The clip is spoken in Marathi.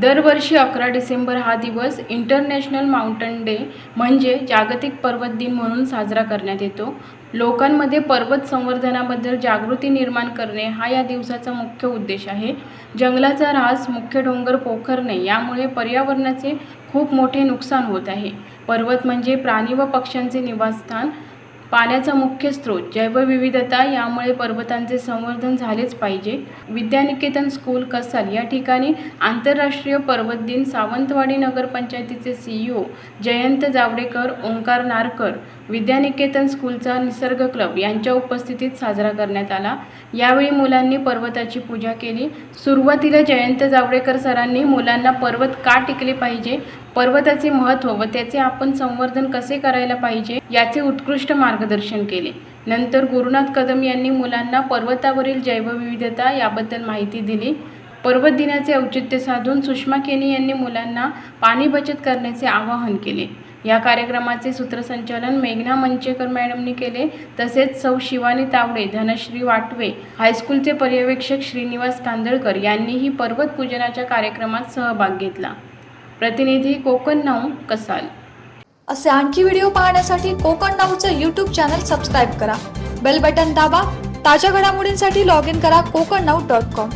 दरवर्षी अकरा डिसेंबर हा दिवस इंटरनॅशनल माउंटन डे म्हणजे जागतिक पर्वत दिन म्हणून साजरा करण्यात येतो. लोकांमध्ये पर्वत संवर्धनाबद्दल जागृती निर्माण करणे हा या दिवसाचा मुख्य उद्देश आहे. जंगलाचा ऱ्हास मुख्य डोंगर पोखरणे यामुळे पर्यावरणाचे खूप मोठे नुकसान होत आहे. पर्वत म्हणजे प्राणी व पक्ष्यांचे निवासस्थान. पाण्याचा मुख्य स्रोत जैवविविधता यामुळे पर्वतांचे संवर्धन झालेच पाहिजे. विद्यानिकेतन स्कूल कसाल या ठिकाणी आंतरराष्ट्रीय पर्वत दिन सावंतवाडी नगरपंचायतीचे सीईओ जयंत जावडेकर ओंकार नारकर विद्यानिकेतन स्कूलचा निसर्ग क्लब यांच्या उपस्थितीत साजरा करण्यात आला. यावेळी मुलांनी पर्वताची पूजा केली. सुरुवातीला जयंत जावडेकर सरांनी मुलांना पर्वत का टिकले पाहिजे पर्वताचे महत्त्व व त्याचे आपण संवर्धन कसे करायला पाहिजे याचे उत्कृष्ट मार्गदर्शन केले. नंतर गुरुनाथ कदम यांनी मुलांना पर्वतावरील जैवविविधता याबद्दल माहिती दिली. पर्वत दिनाचे औचित्य साधून सुषमा केनी यांनी मुलांना पाणी बचत करण्याचे आवाहन केले. या कार्यक्रमाचे सूत्रसंचालन मेघना मंचेकर मॅडमनी केले. तसेच सौ शिवानी तावडे धनश्री वाटवे हायस्कूलचे पर्यवेक्षक श्रीनिवास कांदळकर यांनीही पर्वत पूजनाच्या कार्यक्रमात सहभाग घेतला. प्रतिनिधी कोकण नऊ कसाल. असे आणखी व्हिडिओ पाहण्यासाठी कोकण नाऊचं यूट्यूब चॅनल सबस्क्राईब करा. बेल बटन दाबा. ताज्या घडामोडींसाठी लॉग इन करा कोकण नाऊ डॉट कॉम